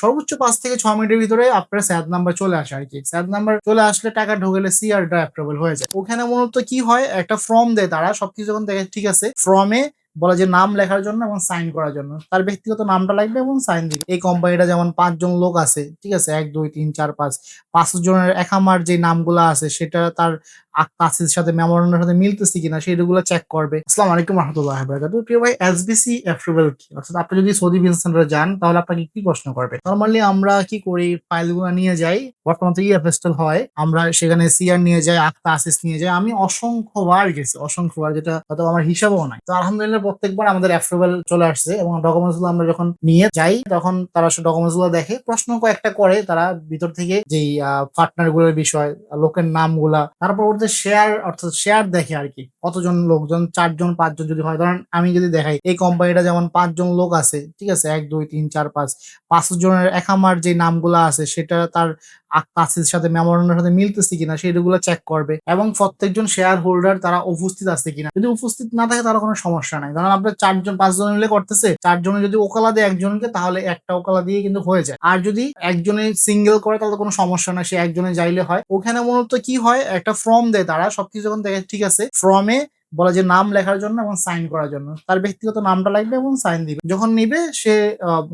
সর্বোচ্চ পাঁচ থেকে ছ মিনিটের ভিতরে আপনার স্যাদ নাম্বার চলে আসে আর কি। স্যাদ নাম্বার চলে আসলে টাকা ঢোকালে সিআরটা অ্যাপ্রুভেল হয়ে যায়। ওখানে মূলত কি হয়? একটা ফর্ম দেয় তারা, সবকিছু যখন দেখে, ঠিক আছে ফর্মে বলে যে নাম লেখার জন্য এবং সাইন করার জন্য। তার ব্যক্তিগত নামটা লাগবে এবং সাইন দিবে। এই কোম্পানিটা যেমন পাঁচজন লোক আছে, ঠিক আছে? এক, দুই, তিন, চার, পাঁচ। পাঁচ জনের একামার যে নামগুলো আছে, সেটা তার তাসির সাথে মেমোরান্ডার সাথে মিলতেছে কিনা সেগুলো চেক করবে। আসসালামু আলাইকুম রহমতুল্লাহ বারাকাতুহু প্রিয় ভাই এসবিসি অ্যাপ্রুভাল কি অর্থাৎ আপনি যদি সৌদি ভিসা সেন্টারে যান, তাহলে আপনাকে কি প্রশ্ন করবে? নরমালি আমরা কি করি ফাইলগুলো নিয়ে যাই। বর্তমান তো ইএফএসটেল হয়। আমরা সেখানে সিআর নিয়ে যাই আক্তা আসিস নিয়ে যাই। আমি অসংখ্যবার গেছি অসংখ্যবার যেটা হয়তো আমার হিসাবও নাই। তো আলহামদুলিল্লাহ প্রত্যেকবার আমাদের অ্যাপ্রুভাল চলে আসছে এবং ডকুমেন্টসগুলো আমরা যখন নিয়ে যাই, তখন তারা ডকুমেন্টসগুলো দেখে, প্রশ্ন কয়েকটা করে তারা ভিতর থেকে যেই পার্টনারগুলোর বিষয়, লোকের নাম নামগুলা তারপর ওদের শেয়ার অর্থাৎ শেয়ার দেখে আর কি, কতজন লোকজন, চারজন, পাঁচজন যদি হয়, ধরেন আমি যদি দেখাই, এই কোম্পানিটা যেমন পাঁচজন লোক আছে, ঠিক আছে, এক, দুই, তিন, চার, পাঁচ পাঁচ জনের একামার যে নামগুলো আছে, সেটা তার তাসির সাথে মেমোরান্ডার সাথে মিলতেছে কিনা সেগুলো চেক করবে এবং প্রত্যেকজন শেয়ার হোল্ডার তারা উপস্থিত আছে কিনা। যদি উপস্থিত না থাকে তারা কোনো সমস্যা নাই। ধরেন আপনার চারজন, পাঁচজন মিলে করতেছে, চারজনে যদি ওকালা দেয় একজনকে, তাহলে একটা ওকালা দিয়ে কিন্তু হয়ে যায়। আর যদি একজনে সিঙ্গেল করে, তাহলে কোনো সমস্যা না সে একজনে যাইলে হয়। ওখানে মূলত কি হয়? একটা ফর্ম দেয় তারা, সবকিছু যখন দেখে, ঠিক আছে ফর্মে বলে যে নাম লেখার জন্য এবং সাইন করার জন্য। তার ব্যক্তিগত নামটা লাগবে এবং সাইন দিবে। যখন নিবে, সে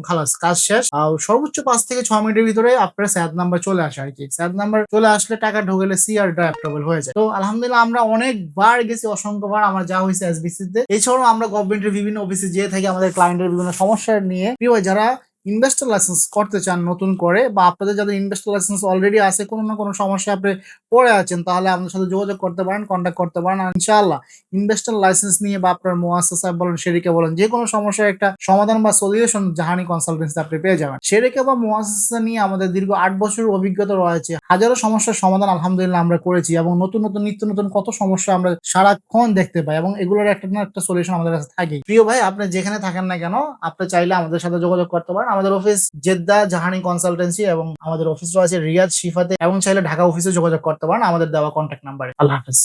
খালাস, কাজ শেষ। আর সর্বোচ্চ পাঁচ থেকে ছ মিনিটের ভিতরে আপনার স্যাদ নাম্বার চলে আসে আর কি। স্যাদ নাম্বার চলে আসলে টাকা ঢোকেলে সিআরটা অ্যাপ্রুভাল হয়ে যায়। তো আলহামদুলিল্লাহ আমরা অনেকবার গেছি, অসংখ্যবার আমার যা হয়েছে এসবিসি তে। এছাড়াও আমরা গভর্নমেন্টের বিভিন্ন অফিসে যেয়ে থাকি, আমাদের ক্লায়েন্টের বিভিন্ন সমস্যা নিয়ে। প্রিয় যারা ইনভেস্টর লাইসেন্স করতে চান নতুন করে বা আপনাদের যাদের ইনভেস্টর লাইসেন্স অলরেডি আছে, কোনো না কোনো সমস্যা আপনি পড়ে আছেন, তাহলে আমাদের সাথে যোগাযোগ করতে পারেন কন্ট্যাক্ট করতে পারেন। ইনশাআল্লাহ ইনভেস্টর লাইসেন্স নিয়ে বা আপনার মোয়াসা সাহেব বলেন শেরিকে বলেন, যে কোনো সমস্যার একটা সমাধান বা সলিউশন জাহানি কনসালটেন্সি আপনি পেয়ে যাবেন। শেরিকে বা মোয়াসা নিয়ে আমাদের দীর্ঘ আট বছরের অভিজ্ঞতা রয়েছে। হাজারো সমস্যার সমাধান আলহামদুলিল্লাহ আমরা করেছি এবং নতুন নতুন, নিত্য নতুন কত সমস্যা আমরা সারাক্ষণ দেখতে পাই এবং এগুলোর একটা না একটা সলিউশন আমাদের কাছে থাকে প্রিয় ভাই, আপনি যেখানে থাকেন না কেন, আপনি চাইলে আমাদের সাথে যোগাযোগ করতে পারেন। আমাদের অফিস জেদ্দা জাহানি কনসালটেন্সি এবং আমাদের অফিস রয়েছে রিয়াদ শিফাতে। এবং চাইলে ঢাকা অফিসে যোগাযোগ করতে পারেন, আমাদের দেওয়া কন্ট্যাক্ট নাম্বারে আল্লাহ হাফিজ।